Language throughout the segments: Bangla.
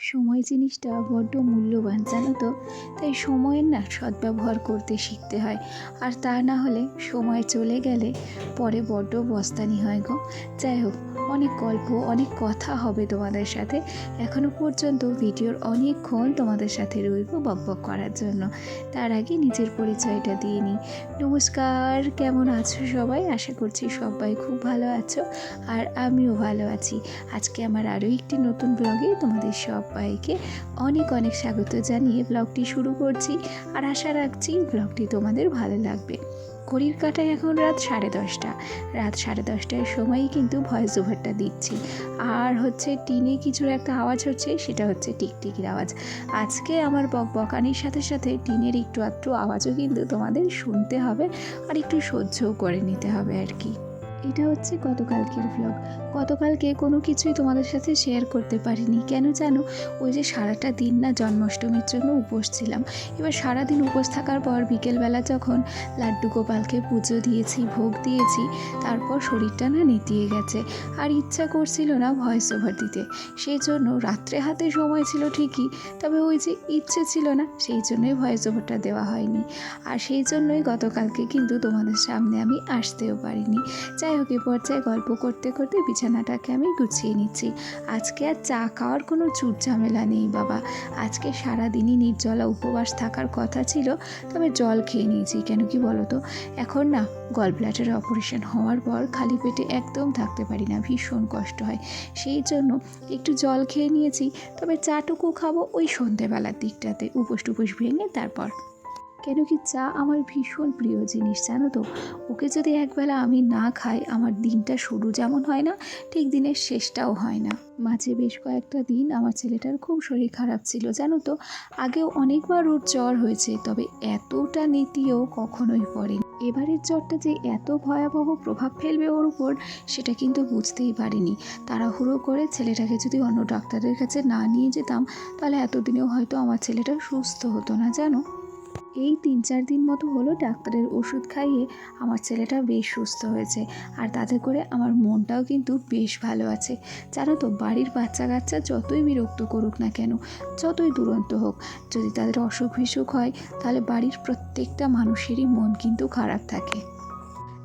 সময় জিনিসটা বড্ড মূল্যবান, জানো তো? তাই সময়ের না সদ্ব্যবহার করতে শিখতে হয়। আর তা না হলে সময় চলে গেলে পরে বড্ড বস্তানি হয় গো। যাই হোক, অনেক গল্প, অনেক কথা হবে তোমাদের সাথে। এখনও পর্যন্ত ভিডিওর অনেকক্ষণ তোমাদের সাথে রইব বকবক করার জন্য। তার আগে নিজের পরিচয়টা দিয়ে নিই। নমস্কার, কেমন আছো সবাই? আশা করছি সবাই খুব ভালো আছো। আর আমিও ভালো আছি। আজকে আমার আরও একটি নতুন ব্লগে তোমাদের সবাইকে অনেক অনেক স্বাগত জানিয়ে ব্লগটি শুরু করছি আর আশা রাখছি ব্লগটি তোমাদের ভালো লাগবে। ঘড়ির কাটায় এখন রাত সাড়ে দশটা। রাত সাড়ে দশটার সময়ই কিন্তু ভয়েস ওভারটা দিচ্ছি। আর হচ্ছে টিনে কিছুর একটা আওয়াজ হচ্ছে, সেটা হচ্ছে টিকটিকির আওয়াজ। আজকে আমার বক বকানির সাথে সাথে টিনের একটু আধটু আওয়াজও কিন্তু তোমাদের শুনতে হবে আর একটু সহ্যও করে নিতে হবে আর কি। এটা হচ্ছে গতকালকের ভ্লগ গতকালকে কোনো কিছুই তোমাদের সাথে শেয়ার করতে পারিনি। কেন জানো? ওই যে সারাটা দিন না জন্মাষ্টমীর জন্য উপোস ছিলাম। এবার সারাদিন উপোস থাকার পর বিকেলবেলা যখন লাড্ডু গোপালকে পুজো দিয়েছি, ভোগ দিয়েছি, তারপর শরীরটা না নেতিয়ে গেছে। আর ইচ্ছা করছিল না ভয়েস ওভার দিতে। সেই জন্য রাত্রে হাতে সময় ছিল ঠিকই, তবে ওই যে ইচ্ছে ছিল না, সেই জন্যই ভয়েস ওভারটা দেওয়া হয়নি। আর সেই জন্যই গতকালকে কিন্তু তোমাদের সামনে আমি আসতেও পারিনি। যাই হোক এ পর্যায়ে গল্প করতে করতে বিছানাটাকে আমি গুছিয়ে নিচ্ছি। আজকে আর চা খাওয়ার কোনো চুট ঝামেলা নেই, বাবা। আজকে সারাদিনই নির্জলা উপবাস থাকার কথা ছিল, তবে জল খেয়ে নিয়েছি। কেন কি বলো তো? এখন না গল ব্লাডার অপারেশন হওয়ার পর খালি পেটে একদম থাকতে পারি না, ভীষণ কষ্ট হয়। সেই জন্য একটু জল খেয়ে নিয়েছি, তবে চাটুকু খাব ওই সন্ধেবেলার দিকটাতে, উপোস টুপোস ভেঙে তারপর। কেন কি চা আমার ভীষণ প্রিয় জিনিস, জানো তো? ওকে যদি একবেলা আমি না খাই, আমার দিনটা শুরু যেমন হয় না, ঠিক দিনের শেষটাও হয় না। মাঝে বেশ কয়েকটা দিন আমার ছেলেটার খুব শরীর খারাপ ছিল, জানো তো? আগেও অনেকবার ওর জ্বর হয়েছে, তবে এতটা নীতিও কখনোই পড়েনি। এবারের জ্বরটা যে এত ভয়াবহ প্রভাব ফেলবে ওর উপর, সেটা কিন্তু বুঝতেই পারিনি। তাড়াহুড়ো করে ছেলেটাকে যদি অন্য ডাক্তারের কাছে না নিয়ে যেতাম, তাহলে এতদিনেও হয়তো আমার ছেলেটা সুস্থ হতো না, জানো? এই তিন চার দিন মতো হলো ডাক্তারের ওষুধ খাইয়ে আমার ছেলেটা বেশ সুস্থ হয়েছে আর তাতে করে আমার মনটাও কিন্তু বেশ ভালো আছে। জানো তো, বাড়ির বাচ্চা কাচ্চা যতই বিরক্ত করুক না কেন, যতই দুরন্ত হোক, যদি তাদের অসুখ বিসুখ হয়, তাহলে বাড়ির প্রত্যেকটা মানুষেরই মন কিন্তু খারাপ থাকে।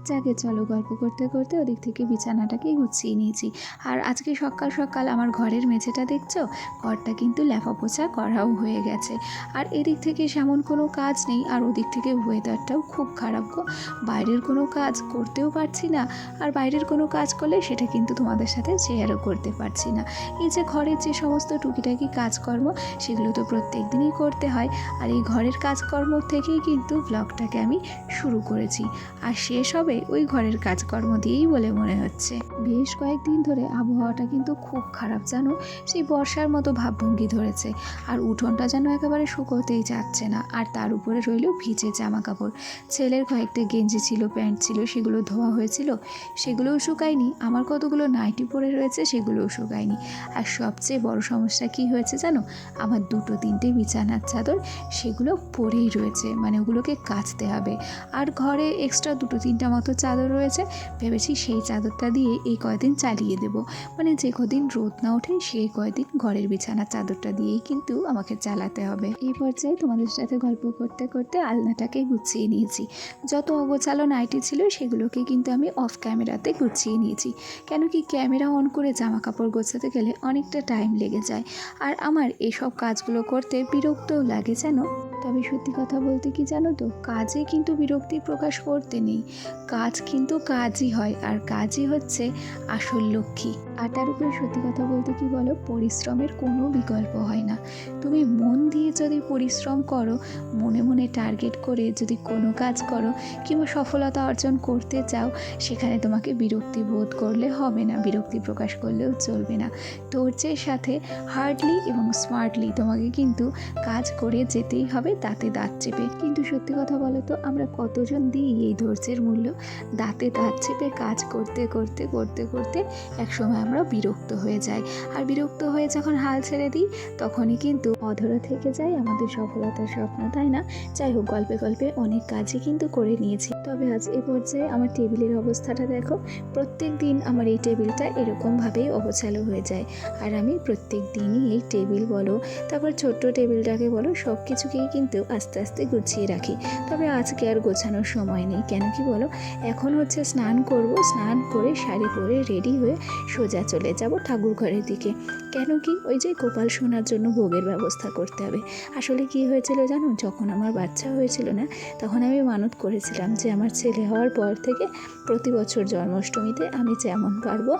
যাকে চলো গল্প করতে করতে ওদিক থেকে বিছানাটাকে গুছিয়ে নিয়েছি। আর আজকে সকাল সকাল আমার ঘরের মেঝেটা দেখছ? ঘরটা কিন্তু লেপা পোছা করাও হয়ে গেছে। আর এদিক থেকে সেমন কোনো কাজ নেই, আর ওদিক থেকে ওয়েদারটাও খুব খারাপ গো। বাইরের কোনো কাজ করতেও পারছি না, আর বাইরের কোনো কাজ করলে সেটা কিন্তু তোমাদের সাথে শেয়ারও করতে পারছি না। এই যে ঘরের যে সমস্ত টুকিটাকি কাজকর্ম, সেগুলো তো প্রত্যেক দিনই করতে হয়। আর এই ঘরের কাজকর্ম থেকেই কিন্তু ব্লগটাকে আমি শুরু করেছি। আর শেষ হবে ওই ঘরের কাজকর্ম দিয়েই বলে মনে হচ্ছে। বেশ কয়েকদিন ধরে আবহাওয়াটা কিন্তু খুব খারাপ, জানো? সেই বর্ষার মতো ভাবভঙ্গি ধরেছে। আর উঠোনটা যেন একেবারে শুকোতেই যাচ্ছে না। আর তার উপরে রইল ভিজে জামা কাপড় ছেলের কয়েকটা গেঞ্জি ছিল, প্যান্ট ছিল, সেগুলো ধোয়া হয়েছিল। সেগুলোও শুকায়নি। আমার কতগুলো নাইটি পরে রয়েছে, সেগুলোও শুকায়নি। আর সবচেয়ে বড় সমস্যা কি হয়েছে জানো? আমার দুটো তিনটে বিছানার চাদর, সেগুলো পরেই রয়েছে। মানে ওগুলোকে কাচতে হবে। আর ঘরে এক্সট্রা দুটো তিনটা মতো চাদর রয়েছে, ভেবেছি সেই চাদরটা দিয়ে এই কয়দিন চালিয়ে দেব। মানে যে কদিন রোদ না ওঠে, সেই কয়দিন ঘরের বিছানার চাদরটা দিয়েই কিন্তু আমাকে চালাতে হবে। এই পর্যায়ে তোমাদের সাথে গল্প করতে করতে আলনাটাকে গুছিয়ে নিয়েছি। যত অগোছালো নাইটি ছিল, সেগুলোকে কিন্তু আমি অফ ক্যামেরাতে গুছিয়ে নিয়েছি। কেন কি ক্যামেরা অন করে জামা কাপড় গোছাতে গেলে অনেকটা টাইম লেগে যায়। আর আমার এসব কাজগুলো করতে বিরক্তও লাগে জানো তবে সত্যি কথা বলতে কি জানো তো, কাজে কিন্তু বিরক্তি প্রকাশ করতে নেই। কাজ কিন্তু কাজই হয়, আর কাজই হচ্ছে আসল লক্ষ্মী। আর তার উপরে সত্যি কথা বলতে কি বলো, পরিশ্রমের কোনো বিকল্প হয় না। তুমি মন দিয়ে যদি পরিশ্রম করো, মনে মনে টার্গেট করে যদি কোনো কাজ করো, কিংবা সফলতা অর্জন করতে চাও, সেখানে তোমাকে বিরক্তি বোধ করলে হবে না, বিরক্তি প্রকাশ করলেও চলবে না। ধৈর্যের সাথে হার্ডলি এবং স্মার্টলি তোমাকে কিন্তু কাজ করে যেতেই হবে তাতে দাঁত চেপে। কিন্তু সত্যি কথা বলো তো, আমরা কতজন দিই এই ধৈর্যের মূল্য? দাঁতে দাঁত চেপে কাজ করতে করতে করতে করতে একসময় আমরা বিরক্ত হয়ে যাই। আর বিরক্ত হয়ে যখন হাল ছেড়ে দিই, তখনই কিন্তু অধরা থেকে যায় আমাদের সফলতার স্বপ্ন, তাই না? যাই হোক, গল্পে গল্পে অনেক কাজই কিন্তু করে নিয়েছি। তবে আজ এ পর্যায়ে আমার টেবিলের অবস্থাটা দেখো। প্রত্যেক দিন আমার এই টেবিলটা এরকমভাবেই অবচালো হয়ে যায়। আর আমি প্রত্যেক দিনই এই টেবিল বলো, তারপর ছোট্ট টেবিলটাকে বলো সব কিছুকেই কিন্তু আস্তে আস্তে গুছিয়ে রাখি। তবে আজকে আর গোছানোর সময় নেই। কেন কি বলো? এখন হচ্ছে স্নান করব, স্নান করে শাড়ি পরে রেডি হয়ে সোজা চলে যাব ঠাকুর ঘরের দিকে। কেন কি? ওই যে গোপাল শোনার জন্য ভোগের ব্যবস্থা করতে হবে। আসলে কি হয়েছিল জানো? যখন আমার বাচ্চা হয়েছিল না, তখন আমি মানত করেছিলাম যে আমার ছেলে হওয়ার পর থেকে প্রতি বছর জন্মাষ্টমীতে আমি যেমন পারব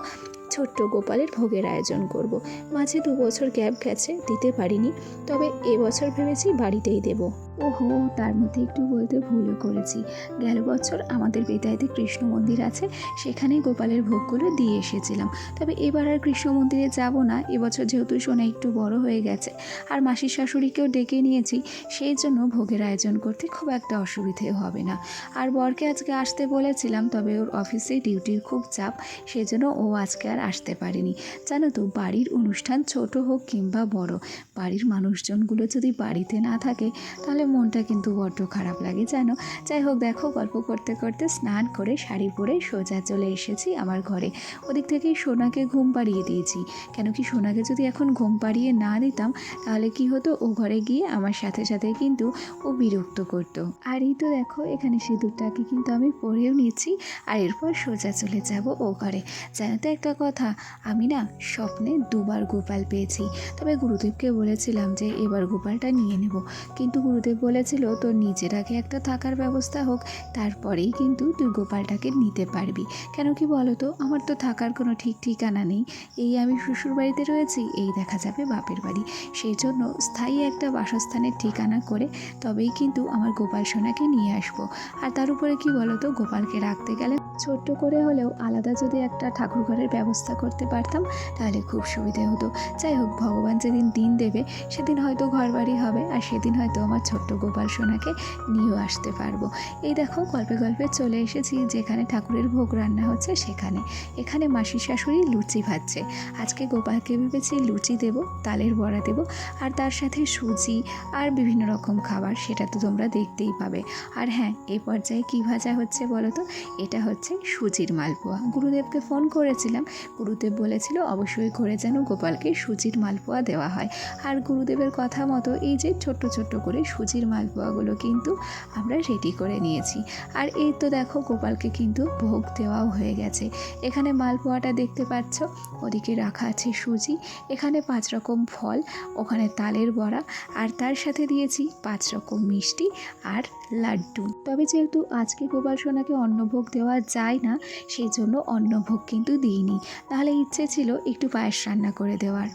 ছোট্ট গোপালের ভোগের আয়োজন করব। মাঝে দু বছর গ্যাপ গেছে, দিতে পারিনি তবে এবছর ভেবেছি বাড়িতেই দেব ওহো, তার মধ্যে একটু বলতে ভুলও করেছি। গেল বছর আমাদের বেতাইতে কৃষ্ণ মন্দির আছে, সেখানেই গোপালের ভোগগুলো দিয়ে এসেছিলাম। তবে এবার আর কৃষ্ণ মন্দিরে যাব না, এবছর যেহেতু সোনা একটু বড় হয়ে গেছে। আর মাসির শাশুড়িকেও ডেকে নিয়েছি, সেই জন্য ভোগের আয়োজন করতে খুব একটা অসুবিধে হবে না। আর বরকে আজকে আসতে বলেছিলাম, তবে ওর অফিসে ডিউটির খুব চাপ সেই জন্য ও আজকে আর আসতে পারেনি। জানো তো, বাড়ির অনুষ্ঠান ছোট হোক কিংবা বড়, বাড়ির মানুষজনগুলো যদি বাড়িতে না থাকে, তাহলে মনটা কিন্তু বড্ড খারাপ লাগে, জানো? যাই হোক, দেখো, গল্প করতে করতে স্নান করে শাড়ি পরে সোজা চলে এসেছি আমার ঘরে। ওদিক থেকেই সোনাকে ঘুম পাড়িয়ে দিয়েছি। কেন কি সোনাকে যদি এখন ঘুম পাড়িয়ে না দিতাম, তাহলে কি হতো? ও ঘরে গিয়ে আমার সাথে সাথে কিন্তু ও বিরক্ত করতো। আর এই তো দেখো, এখানে সিঁদুরটাকে কিন্তু আমি পরেও নিয়েছি আর এরপর সোজা চলে যাব ও ঘরে। জানো তো একটা কথা, আমি না স্বপ্নে দুবার গোপাল পেয়েছি। তবে গুরুদেবকে বলেছিলাম যে এবার গোপালটা নিয়ে নেব। কিন্তু গুরুদেব বলেছিল, তোর নিজের আগে একটা থাকার ব্যবস্থা হোক, তারপরেই কিন্তু তুই গোপালটাকে নিতে পারবি। কেন কি বলো তো, আমার তো থাকার কোনো ঠিক ঠিকানা নেই। এই আমি শ্বশুর বাড়িতে রয়েছি, এই দেখা যাবে বাপের বাড়ি। সেই জন্য স্থায়ী একটা বাসস্থানের ঠিকানা করে তবেই কিন্তু আমার গোপাল সোনাকে নিয়ে আসব। আর তার উপরে কি বলো তো, গোপালকে রাখতে গেলে ছোট্ট করে হলেও আলাদা যদি একটা ঠাকুর ঘরের ব্যবস্থা করতে পারতাম, তাহলে খুব সুবিধে হতো। যাই হোক, ভগবান যেদিন দিন দেবে, সেদিন হয়তো ঘর বাড়ি হবে, আর সেদিন হয়তো আমার ছোট্ট গোপাল সোনাকে নিয়েও আসতে পারব। এই দেখো, গল্পে গল্পে চলে এসেছি, যেখানে ঠাকুরের ভোগ রান্না হচ্ছে সেখানে। এখানে মাসি শাশুড়ি লুচি ভাজছে। আজকে গোপালকে ভেবেছি লুচি দেব, তালের বড়া দেব, আর তার সাথে সুজি আর বিভিন্ন রকম খাবার, সেটা তো তোমরা দেখতেই পাবে। আর হ্যাঁ এ পর্যায়ে কী ভাজা হচ্ছে বলো তো? এটা হচ্ছে সুজির মালপোয়া। গুরুদেবকে ফোন করেছিলাম। গুরুদেব বলেছিল, অবশ্যই করে যেন গোপালকে সুজির মালপোয়া দেওয়া হয়। আর গুরুদেবের কথা মতো এই যে ছোট্ট ছোট্ট করে সুজির মালপোয়াগুলো কিন্তু আমরা রেডি করে নিয়েছি। আর এই তো দেখো গোপালকে কিন্তু ভোগ দেওয়াও হয়ে গেছে। এখানে মালপোয়াটা দেখতে পাচ্ছ? ওদিকে রাখা আছে সুজি। এখানে পাঁচ রকম ফল, ওখানে তালের বড়া, আর তার সাথে দিয়েছি পাঁচ রকম মিষ্টি আর লাড্ডু। তবে যেহেতু আজকে গোপাল সোনাকে অন্নভোগ দেওয়া যায় না সেই জন্য অন্নভোগ কিন্তু দিইনি। তাহলে ইচ্ছে ছিল একটু পায়েস রান্না করে দেওয়ার।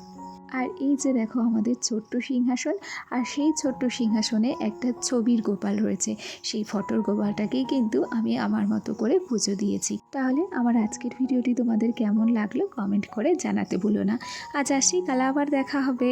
আর এই যে দেখো আমাদের ছোট্ট সিংহাসন, আর সেই ছোট্ট সিংহাসনে একটা ছবির গোপাল রয়েছে। সেই ফটোর গোপালটাকেই কিন্তু আমি আমার মতো করে পুজো দিয়েছি। তাহলে আমার আজকের ভিডিওটি তোমাদের কেমন লাগল কমেন্ট করে জানাতে ভুলো না। আজ আসি, কাল আবার দেখা হবে।